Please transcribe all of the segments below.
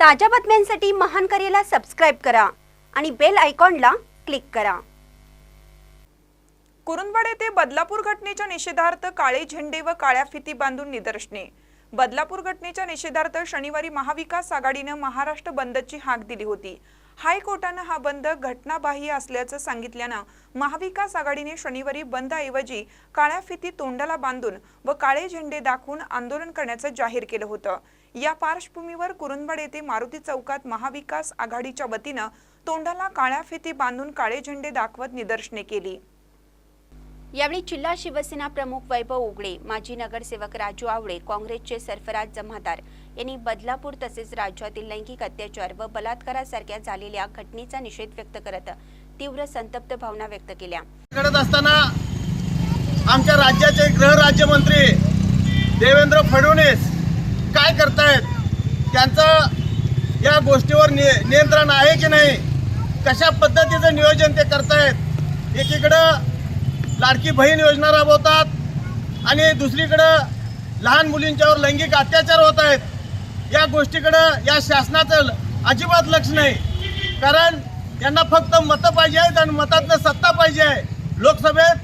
ताज्या बातम्यांसाठी महान करेला सबस्क्राईब करा आणि बेल आयकॉनला क्लिक करा. कुरुंदवाड येथे बदलापूर घटनेच्या निषेधार्थ काळे झेंडे व काळ्या फिती बांधून निदर्शने. बदलापूर घटनेच्या निषेधार्थ शनिवारी महाविकास आघाडीनं महाराष्ट्र बंदची हाक दिली होती. हायकोर्टानं हा बंद घटनाबाह्य असल्याचं सांगितल्यानं महाविकास आघाडीने शनिवारी बंदऐवजी काळ्या फिती तोंडाला बांधून व काळे झेंडे दाखवून आंदोलन करण्याचं जाहीर केलं होतं. या पार्श्वभूमीवर कुरुंदवाड येथे मारुती चौकात महाविकास आघाडीच्या वतीनं तोंडाला काळ्या फिती बांधून काळे झेंडे दाखवत निदर्शने केली. यावेळी जिल्हा शिवसेना प्रमुख वैभव उगडे माजी नगरसेवक राजू आवळे काँग्रेसचे सरफराज जमादार यांनी बदलापूर तसेच राज्यातील लैंगिक अत्याचार व बलात्कारासारख्या झालेल्या घटनेचा निषेध व्यक्त करत तीव्र संतप्त भावना व्यक्त केल्या. करत असताना आमच्या राज्याचे गृहराज्यमंत्री देवेंद्र फडणवीस काय करतायत? त्यांचं या गोष्टीवर नि नियंत्रण आहे की नाही? कशा पद्धतीचं नियोजन ते करतायत? एकीकडं लाडकी बहीण योजना राबवतात. आणि दुसरीकडं लहान मुलींच्यावर लैंगिक अत्याचार होत आहेत. या गोष्टीकडं या शासनाचं अजिबात लक्ष नाही. कारण त्यांना फक्त मतं पाहिजे आहेत आणि मतातनं सत्ता पाहिजे आहे. लोकसभेत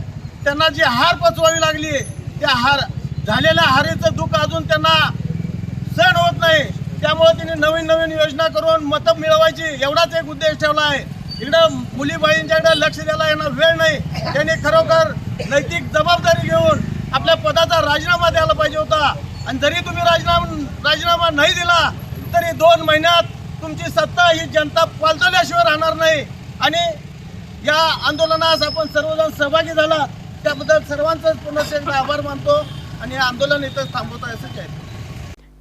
त्यांना जी हार पचवावी लागली त्या हार झालेल्या हारीचं दुःख अजून त्यांना सण होत नाही. त्यामुळे त्यांनी नवीन नवीन योजना करून मतं मिळवायची एवढाच एक उद्देश ठेवला आहे. इकडं मुलीबाईंच्याकडे लक्ष द्यायला यांना वेळ नाही. त्यांनी खरोखर नैतिक जबाबदारी घेऊन आपल्या पदाचा राजीनामा द्यायला पाहिजे होता. आणि जरी तुम्ही राजीनामा राजीनामा नाही दिला तरी दोन महिन्यात तुमची सत्ता ही जनता पालतवल्याशिवाय राहणार नाही. आणि या आंदोलनास आपण सर्वजण सहभागी झाला. त्याबद्दल सर्वांचं पुन्हा आभार मानतो आणि हे आंदोलन इथं थांबवतो. असं आहे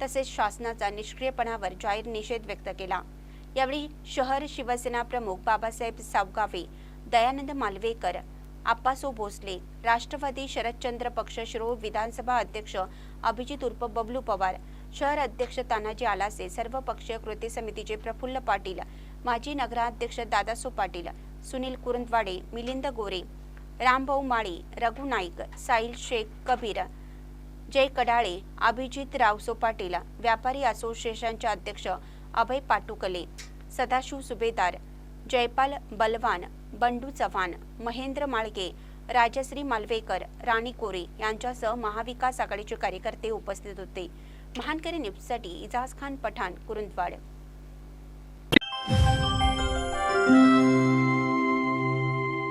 तसेच शासनाचा निष्क्रियपणावर जाहीर निषेध व्यक्त केला. यावेळी शहर शिवसेना प्रमुख बाबासाहेब सावगावे दयानंद मालवेकर आप्पासो भोसले राष्ट्रवादी शरदचंद्र पक्ष शिरोळ विधानसभा अध्यक्ष अभिजित उर्फ बबलू पवार शहर अध्यक्ष तानाजी आलासे सर्व पक्षीय कृती समितीचे प्रफुल्ल पाटील माजी नगराध्यक्ष दादासो पाटील सुनील कुरुंदवाडे मिलिंद गोरे रामभाऊ माळी रघु नाईक साहिल शेख कबीर जय कडाळे अभिजित रावसो पाटील व्यापारी असोसिएशनचे अध्यक्ष अभय पाटुकले सदाशिव सुभेदार जयपाल बलवान बंडू चव्हाण महेंद्र माळगे राजश्री मालवेकर राणी कोरे यांच्यासह महाविकास आघाडीचे कार्यकर्ते उपस्थित होते. महानकरी न्यूजसाठी इजाज खान पठाण कुरुंदवाड.